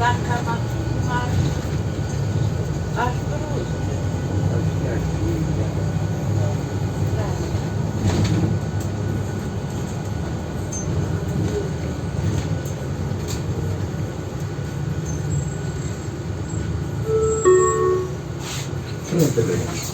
bankamat var. Başvuru. Thank you.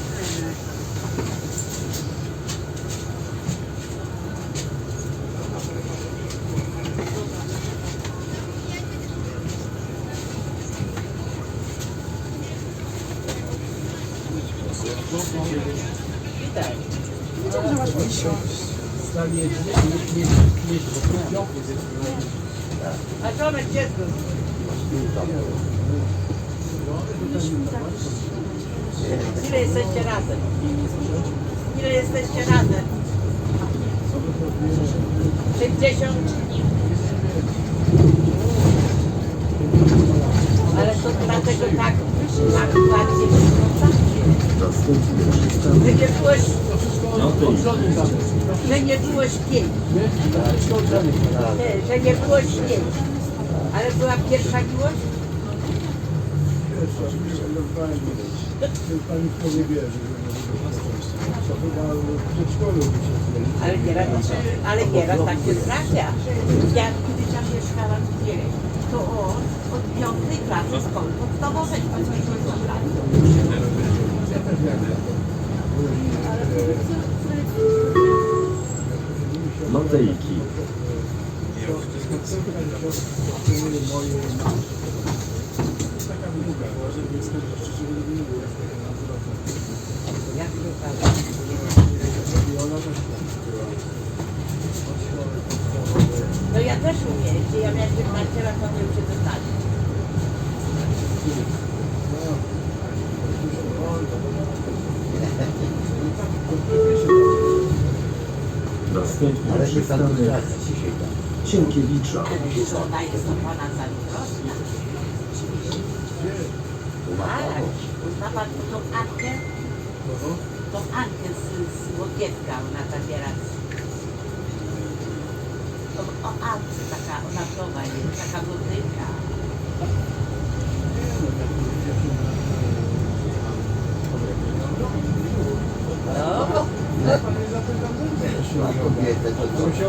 A Tomek dziecko. Ile jesteście razem? Ile jesteście razem? 60? Ale to dlatego tak, tak bardziej wyglądacie. Że nie było, że nie śniegu. Nie, że nie było śniegu. Ale była pierwsza miłość? Pani w to nie to. Ale nieraz, ale nieraz tak się trafia. Ja kiedyś tam mieszkałam gdzieś, to on od piątej klasy szkoły podstawowej chodził do klasy. Tak? No ja też umiem, gdzie ja miałem 15 lat, to mnie uczy Następnie Ale się tam przystanek dzisiaj tam. Sienkiewicza. To pan tą Ankę? Tą Ankę z, Łokietka, ona zabiera z... O, o Ance, taka, ona jest, taka blondynka. No, Na kobietę to To się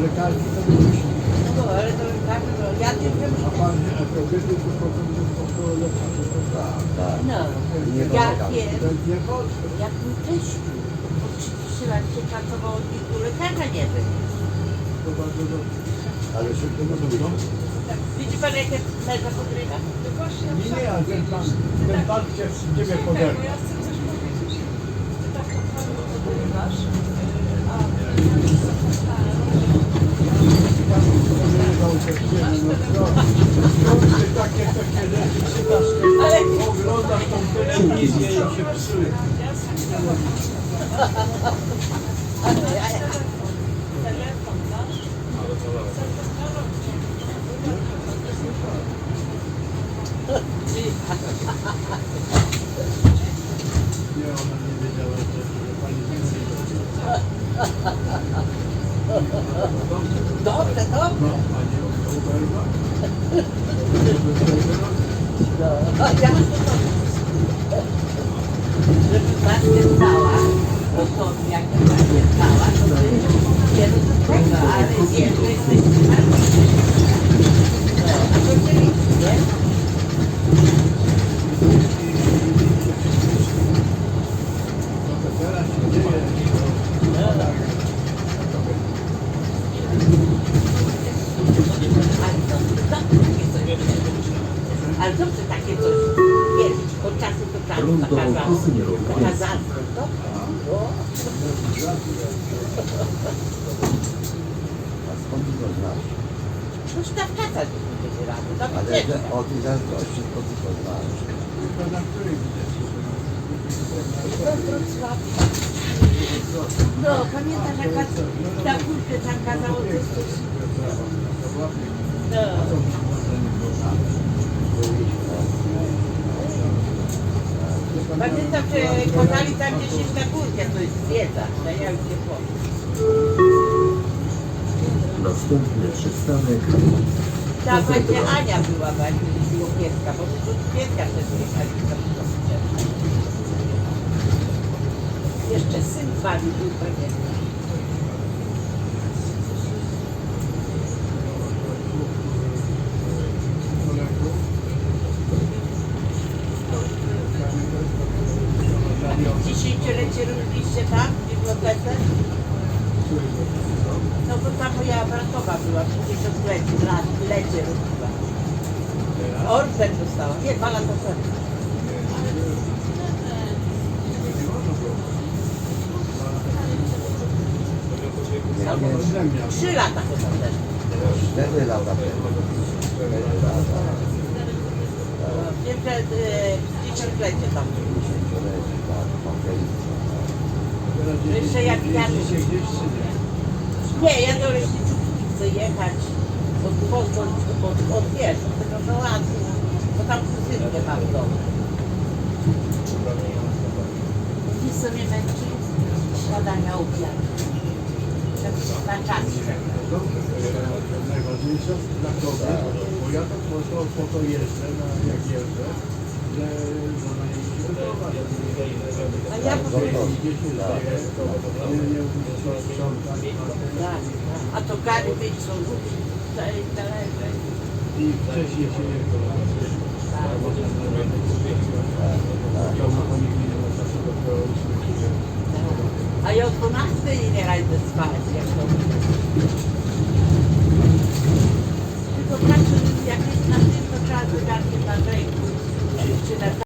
Bo lekarki to by myśli. No, ale do lekarza, no, ja nie wiem, A pan, a kobiety to powinny po lekarzu. To tak. tak. no, Nie ja wiem, To nie chodzi. jak mój teściu po 30 lat się pracował, nikt do lekarza nie był. To bardzo dobrze. Ale no to Widzi pan, jakie męża podrywa? Nie, nie, ale ten pan, ten pan cię w ciebie poderwał. Ja chcę coś powiedzieć. Ty tak naprawdę podrywasz. Pani oberwa? A ja żeby maskę zdała, no to jak maskę zdała, to by nie do tego, ale nie, to jesteś No, a to czyli, nie? No to teraz się dzieje. Ale to, to takie coś. Ale dobrze takie coś, wiesz, od czasu do czasu Runda taka, za- okusy nie robi. taka zazdrość, dobrze? O. A skąd ty to znasz? Coś tam wracać nie będzie rady. Do Ale że o tej zazdrości to tylko znasz. To na której widać? No, pamiętasz jaka ta kurkę tam kazało coś... No. Pamiętam, że kochali tam gdzieś na górkę, to jest wiedza, że ja już nie powiem. Następny przystanek Ta właśnie Ania była właśnie było pieska, bo tu pieska też jechali do. Jeszcze syn bawił był pewnie. Moja bratowa była, 50 lecie, lat, lecie robiła. Order dostała, nie, dwa lata temu. Trzy lata chyba też. Cztery lata temu. Cztery lata. Wiem, że e, dziesięciolecie tam. Dziesięciolecie, tak. Jeszcze jak ja- nie? Ja do leśniczówki chcę jechać od Poznań, od, od wiesz, od tego żoładu, bo tam kuzynkę mam w domu. Dziś sobie męczy śniadania obiad. Tak na czas czeka. Dobrze, to jest najważniejsze dla kogo, bo ja to po to, po to jeżdżę, na, jak jeżdżę, A ja tak. A to gary mieć są talerze. I wcześniej się nie. A ja o 12 nie rajdę spać, jak to